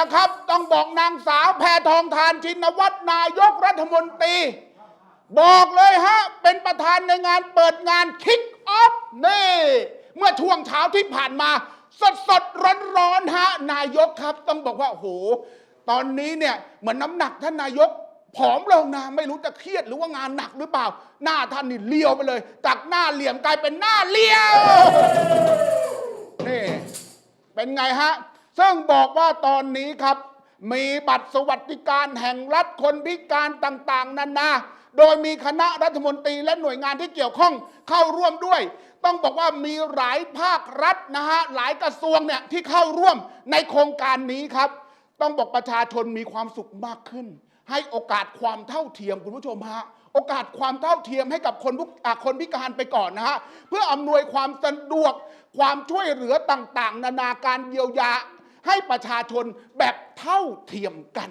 ล่ะครับ ต้องบอกนางสาวแพทองทานชินวัตรนายกรัฐมนตรี บอกเลยฮะ เป็นประธานในงานเปิดงานคิกออฟนี่ เมื่อช่วงเช้าที่ผ่านมา สดสดร้อนร้อนฮะ นายกครับ ต้องบอกว่า โอ้โห ตอนนี้เนี่ย เหมือนน้ำหนักท่านนายกผอมลงนะไม่รู้จะเครียดหรือว่างานหนักหรือเปล่า หน้าท่านนี่เลียวไปเลย จากหน้าเหลี่ยมกลายเป็นหน้าเลียวนี่เป็นไงฮะ ซึ่งบอกว่าตอนนี้ครับ มีบัตรสวัสดิการแห่งรัฐคนพิการต่างๆนานาโดยมีคณะรัฐมนตรีและหน่วยงานที่เกี่ยวข้องเข้าร่วมด้วย ต้องบอกว่ามีหลายภาครัฐนะฮะหลายกระทรวงเนี่ยที่เข้าร่วมในโครงการนี้ครับ ต้องบอกประชาชนมีความสุขมากขึ้น ให้โอกาสความเท่าเทียมคุณผู้ชมฮะโอกาสความเท่าเทียมให้กับคนผู้อะคนพิการไปก่อนนะฮะเพื่ออำนวยความสะดวกความช่วยเหลือต่างๆ นานาการเยียวยา ให้ประชาชนแบบเท่าเทียมกัน